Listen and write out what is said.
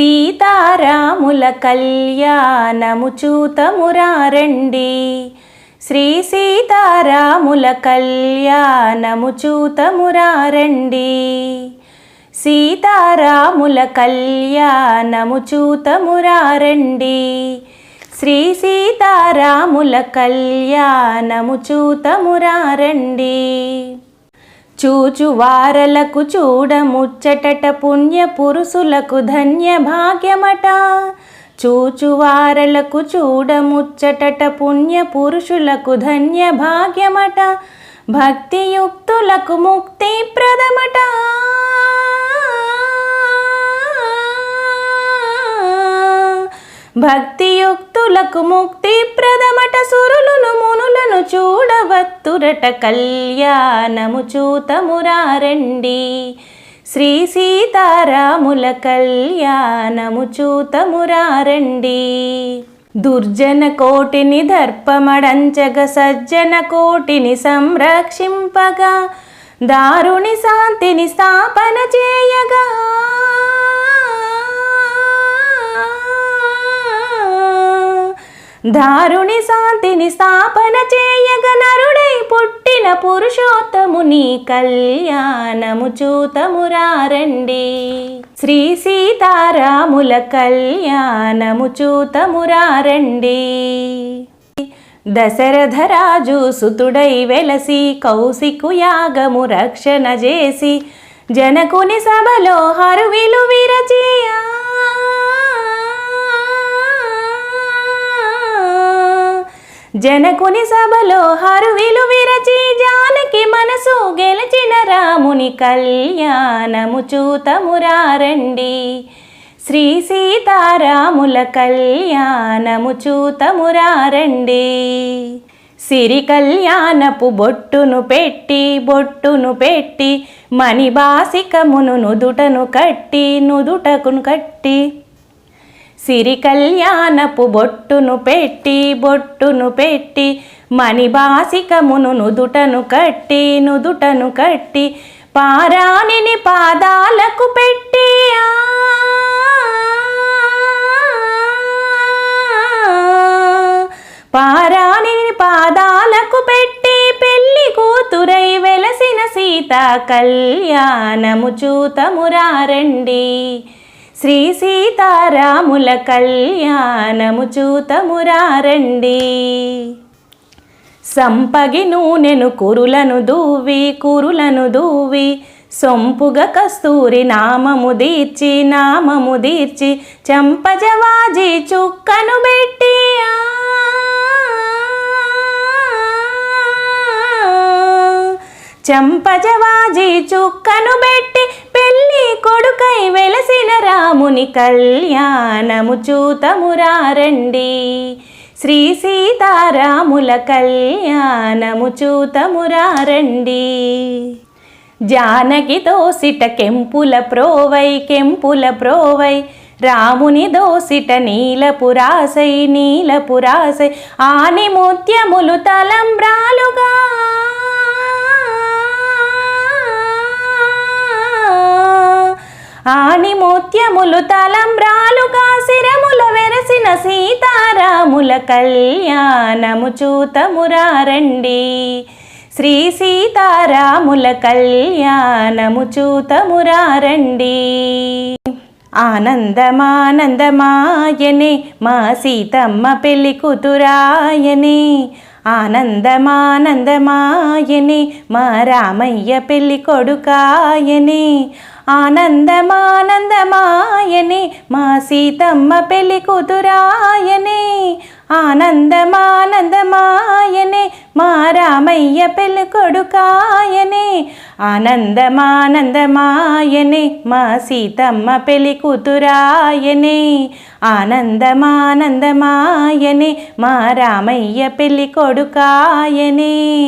సీతారాముల కళ్యాణము చూతమురారండి శ్రీ సీతారాముల కళ్యాణము చూతమురారండి సీతారాముల కళ్యాణము చూతమురారండి శ్రీ సీతారాముల కళ్యాణము చూతమురారండి చూచువారలకు చూడముచ్చటట పుణ్య పురుషులకు ధన్య భాగ్యమట. చూచువారలకు చూడముచ్చటట పుణ్య పురుషులకు ధన్య భాగ్యమట. భక్తియుక్తులకు ముక్తి ప్రదమట. భక్తియుక్తులకు ముక్తి ప్రదమట సురులను మునులను చూడవత్తురట కళ్యాణము చూతమురారండి శ్రీ సీతారాముల కళ్యాణము చూతమురారండి దుర్జన కోటిని దర్పమడంచగ సజ్జన కోటిని సంరక్షింపగా దారుణి శాంతిని స్థాపన చేయగా దారుని శాంతిని స్థాపన చేయగ నరుడై పుట్టిన పురుషోత్తముని కళ్యాణము చూతమురారండి శ్రీ సీతారాముల కళ్యాణము చూతమురారండి దశరథరాజు సుతుడై వెలసి కౌశికు యాగము రక్షణ చేసి జనకుని సభలో హరువిలు విరచియా. జనకుని సభలో హరువిలు విరచి జానకి మనసు గెలిచిన రాముని కళ్యాణము చూతమురారండి శ్రీ సీతారాముల కళ్యాణము చూతమురారండి సిరి కళ్యాణపు బొట్టును పెట్టి బొట్టును పెట్టి మణిబాసికమును నుదుటను కట్టి నుదుటకును కట్టి సిరి కళ్యాణపు బొట్టును పెట్టి బొట్టును పెట్టి మణిబాసికమును నుదుటను కట్టి నుదుటను కట్టి పారాణిని పాదాలకు పెట్టి పారాణిని పాదాలకు పెట్టి పెళ్ళి కూతురై వెలసిన సీత కళ్యాణము చూతమురారండి. శ్రీ సీతారాముల కళ్యాణము చూతమురారండి. సంపగి నూనెను కురులను దూవి కురులను దూవి సొంపుగా కస్తూరి నామము దీర్చి నామము దీర్చి చంపజవాజి చుక్కను పెట్టి ఆ! చంపజవాజి చుక్కను పెట్టి రాముని కళ్యాణము చూతమురారండి. శ్రీ సీతారాముల కళ్యాణము చూతమురారండి. జానకి దోసిట కెంపుల ప్రోవై కెంపుల ప్రోవై రాముని దోసిట నీలపురాసై నీలపురాసై ఆని ముత్యములు తలంబ్రాలుగా ముత్యములు తలంబ్రాలుగా శిరముల వెరసిన సీతారాముల కళ్యాణము చూతమురారండి. శ్రీ సీతారాముల కళ్యాణము చూతమురారండి. ఆనందమానందమాయనే మా సీతమ్మ పెళ్ళి కూతురాయనే. ఆనందమానందమాయనే మా రామయ్య పెళ్ళి కొడుకాయనే. ఆనందమానందమాయనే మా సీతమ్మ పెళ్ళి కూతురాయనే. ఆనందమానందమాయనే మా రామయ్య పెళ్ళి కొడుకాయనే. ఆనందమానందమాయనే మా సీతమ్మ పెళ్ళి కూతురాయనే. ఆనందమానందమాయనే మా రామయ్య పెళ్ళి కొడుకాయనే.